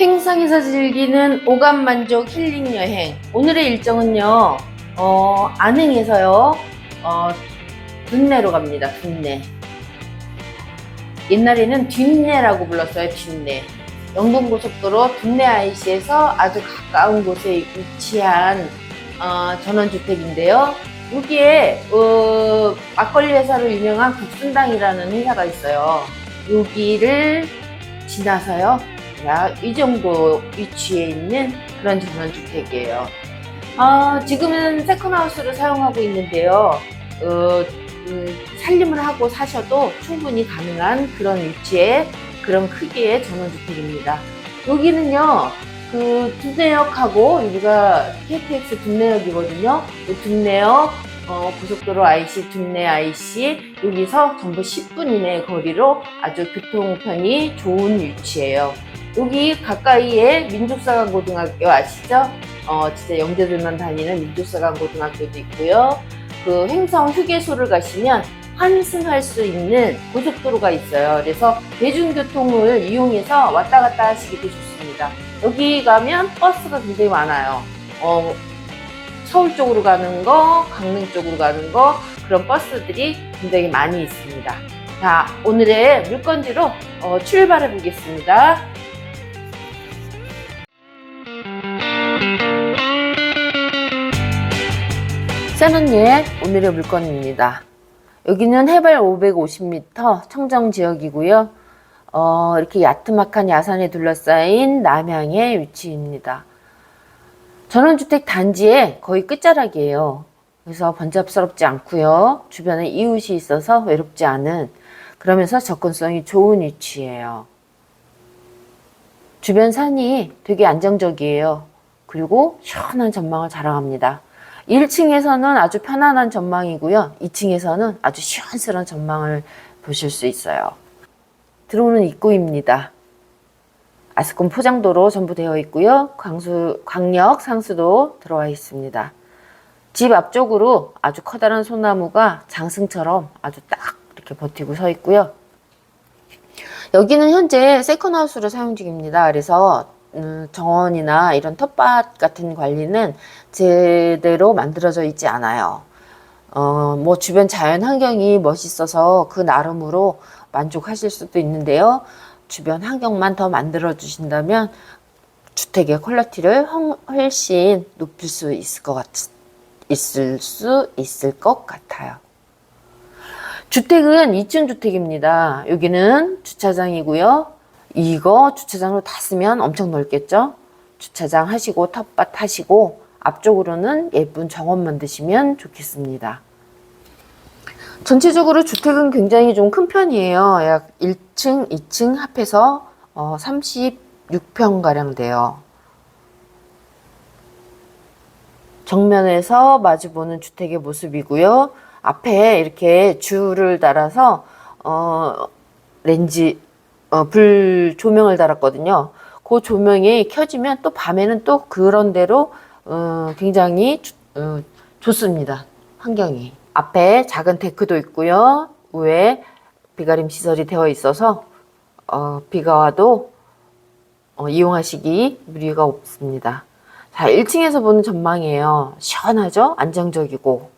횡성에서 즐기는 오감 만족 힐링 여행. 오늘의 일정은요, 어, 안흥에서요, 어, 둔내로 갑니다. 둔내. 옛날에는 뒷내라고 불렀어요. 뒷내. 영동고속도로 둔내 IC에서 아주 가까운 곳에 위치한 어, 전원주택인데요. 여기에 어, 막걸리 회사로 유명한 국순당이라는 회사가 있어요. 여기를 지나서요. 약이 정도 위치에 있는 그런 전원주택이에요. 아, 지금은 세컨하우스를 사용하고 있는데요. 어, 음, 살림을 하고 사셔도 충분히 가능한 그런 위치에 그런 크기의 전원주택입니다. 여기는요, 그 둔내역하고 여기가 KTX 둔내역이거든요. 그 둔내역 어, 고속도로 IC 둔내 IC 여기서 전부 10분 이내 거리로 아주 교통편이 좋은 위치예요. 여기 가까이에 민족사관고등학교 아시죠? 어, 진짜 영재들만 다니는 민족사관고등학교도 있고요. 그 횡성 휴게소를 가시면 환승할 수 있는 고속도로가 있어요. 그래서 대중교통을 이용해서 왔다 갔다 하시기도 좋습니다. 여기 가면 버스가 굉장히 많아요. 어, 서울 쪽으로 가는 거, 강릉 쪽으로 가는 거, 그런 버스들이 굉장히 많이 있습니다. 자, 오늘의 물건지로 어, 출발해 보겠습니다. 세는예 오늘의 물건입니다. 여기는 해발 550m 청정 지역이고요. 어, 이렇게 야트막한 야산에 둘러싸인 남향의 위치입니다. 전원주택 단지의 거의 끝자락이에요. 그래서 번잡스럽지 않고요. 주변에 이웃이 있어서 외롭지 않은 그러면서 접근성이 좋은 위치예요. 주변 산이 되게 안정적이에요. 그리고 시원한 전망을 자랑합니다. 1층에서는 아주 편안한 전망이고요. 2층에서는 아주 시원스러운 전망을 보실 수 있어요. 들어오는 입구입니다. 아스콘 포장도로 전부 되어 있고요. 광수, 광역 상수도 들어와 있습니다. 집 앞쪽으로 아주 커다란 소나무가 장승처럼 아주 딱 이렇게 버티고 서 있고요. 여기는 현재 세컨하우스로 사용 중입니다. 그래서 음, 정원이나 이런 텃밭 같은 관리는 제대로 만들어져 있지 않아요. 어, 뭐 주변 자연 환경이 멋있어서 그 나름으로 만족하실 수도 있는데요. 주변 환경만 더 만들어 주신다면 주택의 퀄리티를 훨- 훨씬 높일 수 있을 것 같, 있을 수 있을 것 같아요. 주택은 2층 주택입니다. 여기는 주차장이고요. 이거 주차장으로 다 쓰면 엄청 넓겠죠? 주차장 하시고 텃밭 하시고 앞쪽으로는 예쁜 정원 만드시면 좋겠습니다. 전체적으로 주택은 굉장히 좀 큰 편이에요. 약 1층, 2층 합해서 어, 36평 가량 돼요. 정면에서 마주보는 주택의 모습이고요. 앞에 이렇게 줄을 달아서 어, 렌즈 어, 불 조명을 달았거든요. 그 조명이 켜지면 또 밤에는 또 그런 대로 어, 굉장히 주- 어, 좋습니다. 환경이. 앞에 작은 데크도 있고요. 위에 비가림 시설이 되어 있어서 어, 비가 와도 어, 이용하시기 무리가 없습니다. 자, 1층에서 보는 전망이에요. 시원하죠? 안정적이고.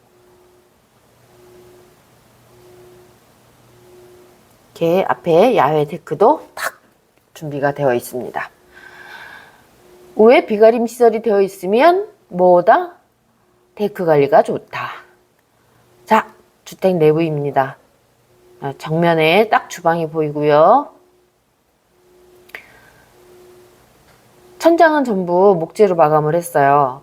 이렇게 앞에 야외 데크도 탁 준비가 되어 있습니다. 위에 비가림 시설이 되어 있으면 뭐다? 데크 관리가 좋다. 자, 주택 내부입니다. 아, 정면에 딱 주방이 보이고요. 천장은 전부 목재로 마감을 했어요.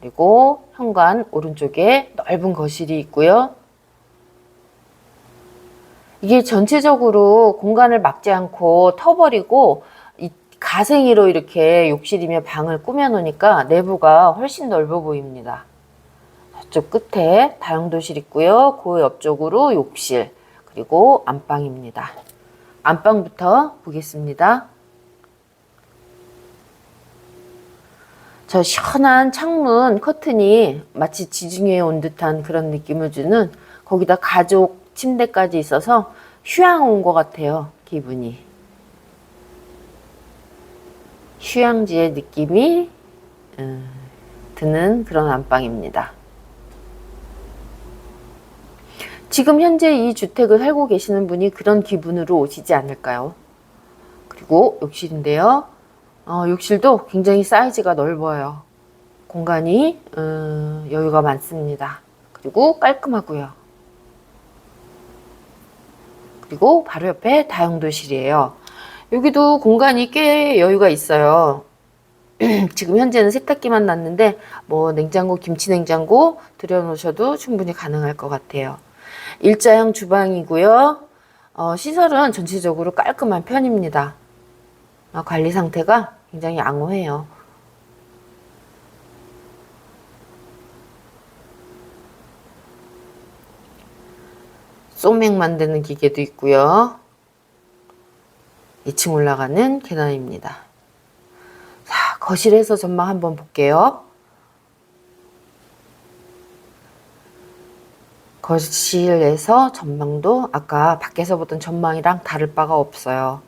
그리고 현관 오른쪽에 넓은 거실이 있고요. 이게 전체적으로 공간을 막지 않고 터버리고 이 가생이로 이렇게 욕실이며 방을 꾸며 놓으니까 내부가 훨씬 넓어 보입니다. 저쪽 끝에 다용도실 있고요. 그 옆쪽으로 욕실 그리고 안방입니다. 안방부터 보겠습니다. 저 시원한 창문 커튼이 마치 지중해에 온 듯한 그런 느낌을 주는 거기다 가족 침대까지 있어서 휴양 온 것 같아요. 기분이. 휴양지의 느낌이 음, 드는 그런 안방입니다. 지금 현재 이 주택을 살고 계시는 분이 그런 기분으로 오시지 않을까요? 그리고 욕실인데요. 어, 욕실도 굉장히 사이즈가 넓어요. 공간이 음, 여유가 많습니다. 그리고 깔끔하고요. 그리고 바로 옆에 다용도실이에요. 여기도 공간이 꽤 여유가 있어요. 지금 현재는 세탁기만 놨는데 뭐 냉장고, 김치 냉장고 들여놓으셔도 충분히 가능할 것 같아요. 일자형 주방이고요. 어, 시설은 전체적으로 깔끔한 편입니다. 어, 관리 상태가 굉장히 양호해요. 소맥 만드는 기계도 있고요. 2층 올라가는 계단입니다. 자, 거실에서 전망 한번 볼게요. 거실에서 전망도 아까 밖에서 보던 전망이랑 다를 바가 없어요.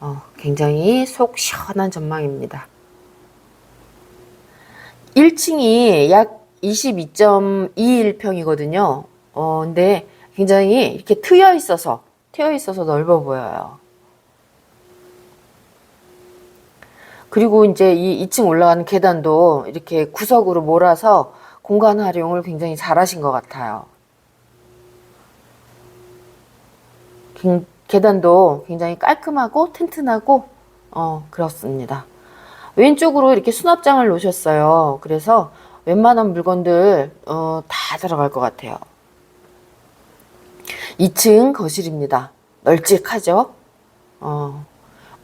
어, 굉장히 속 시원한 전망입니다. 1층이 약 22.21평이거든요. 어, 근데 굉장히 이렇게 트여 있어서, 트여 있어서 넓어 보여요. 그리고 이제 이 2층 올라가는 계단도 이렇게 구석으로 몰아서 공간 활용을 굉장히 잘 하신 것 같아요. 긴- 계단도 굉장히 깔끔하고 튼튼하고 어, 그렇습니다. 왼쪽으로 이렇게 수납장을 놓으셨어요. 그래서 웬만한 물건들 어, 다 들어갈 것 같아요. 2층 거실입니다. 널찍하죠? 어,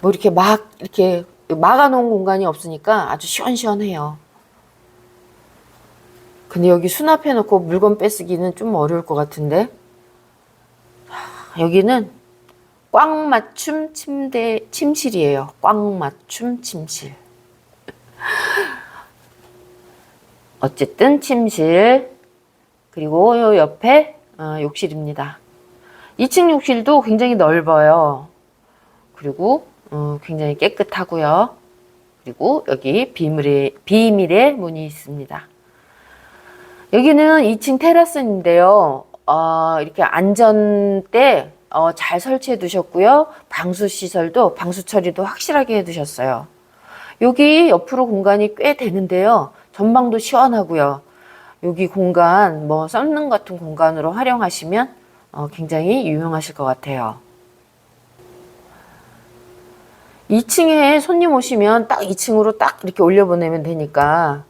뭐 이렇게 막 이렇게 막아놓은 공간이 없으니까 아주 시원시원해요. 근데 여기 수납해놓고 물건 뺏기는 좀 어려울 것 같은데. 하, 여기는 꽉 맞춤 침대 침실이에요. 꽉 맞춤 침실. 어쨌든 침실 그리고 요 옆에 어, 욕실입니다. 2층 욕실도 굉장히 넓어요. 그리고 어, 굉장히 깨끗하고요. 그리고 여기 비밀의 비밀의 문이 있습니다. 여기는 2층 테라스인데요. 어, 이렇게 안전대 어, 잘 설치해 두셨고요. 방수 시설도 방수 처리도 확실하게 해 두셨어요. 여기 옆으로 공간이 꽤 되는데요. 전방도 시원하고요. 여기 공간 뭐 썰는 같은 공간으로 활용하시면 어, 굉장히 유용하실 것 같아요. 2층에 손님 오시면 딱 2층으로 딱 이렇게 올려보내면 되니까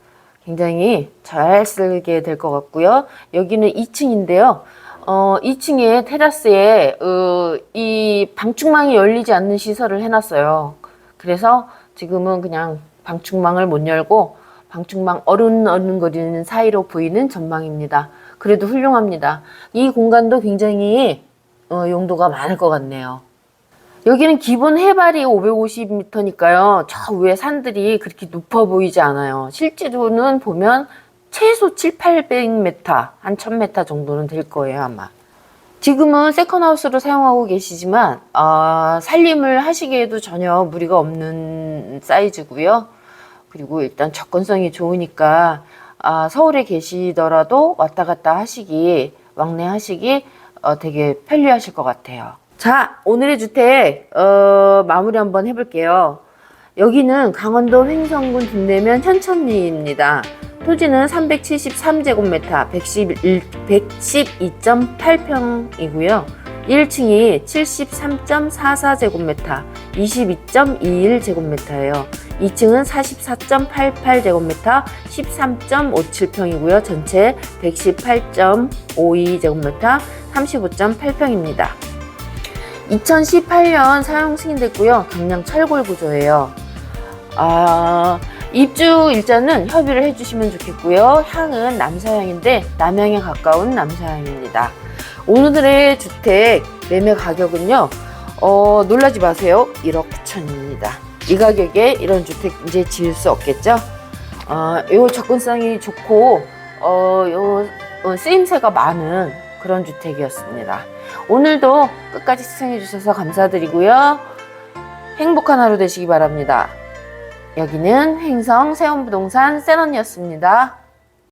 굉장히 잘 쓰게 될 것 같고요. 여기는 2층인데요. 어, 2층에 테라스에 어, 이 방충망이 열리지 않는 시설을 해놨어요. 그래서 지금은 그냥 방충망을 못 열고 방충망 어른어른거리는 사이로 보이는 전망입니다. 그래도 훌륭합니다. 이 공간도 굉장히 어, 용도가 많을 것 같네요. 여기는 기본 해발이 550m니까요. 저 위에 산들이 그렇게 높아 보이지 않아요. 실제로는 보면 최소 7, 800m, 한 1000m 정도는 될 거예요, 아마. 지금은 세컨하우스로 사용하고 계시지만, 어, 살림을 하시기에도 전혀 무리가 없는 사이즈고요. 그리고 일단 접근성이 좋으니까, 아, 서울에 계시더라도 왔다 갔다 하시기, 왕래 하시기 어, 되게 편리하실 것 같아요. 자, 오늘의 주택, 어, 마무리 한번 해볼게요. 여기는 강원도 횡성군 둔내면 현천리입니다. 토지는 373제곱미터, 111, 112.8평이고요. 1층이 73.44제곱미터, 22.21제곱미터예요. 2층은 44.88제곱미터, 13.57평이고요. 전체 118.52제곱미터, 35.8평입니다. 2018년 사용 승인됐고요. 강량 철골 구조예요. 아, 입주 일자는 협의를 해주시면 좋겠고요. 향은 남서향인데 남향에 가까운 남서향입니다. 오늘의 주택 매매 가격은요. 어, 놀라지 마세요. 1억 9천입니다. 이 가격에 이런 주택 이제 지을 수 없겠죠? 어, 요 접근성이 좋고 어, 요 어, 쓰임새가 많은 그런 주택이었습니다. 오늘도 끝까지 시청해 주셔서 감사드리고요. 행복한 하루 되시기 바랍니다. 여기는 횡성 세운부동산 센언니였습니다.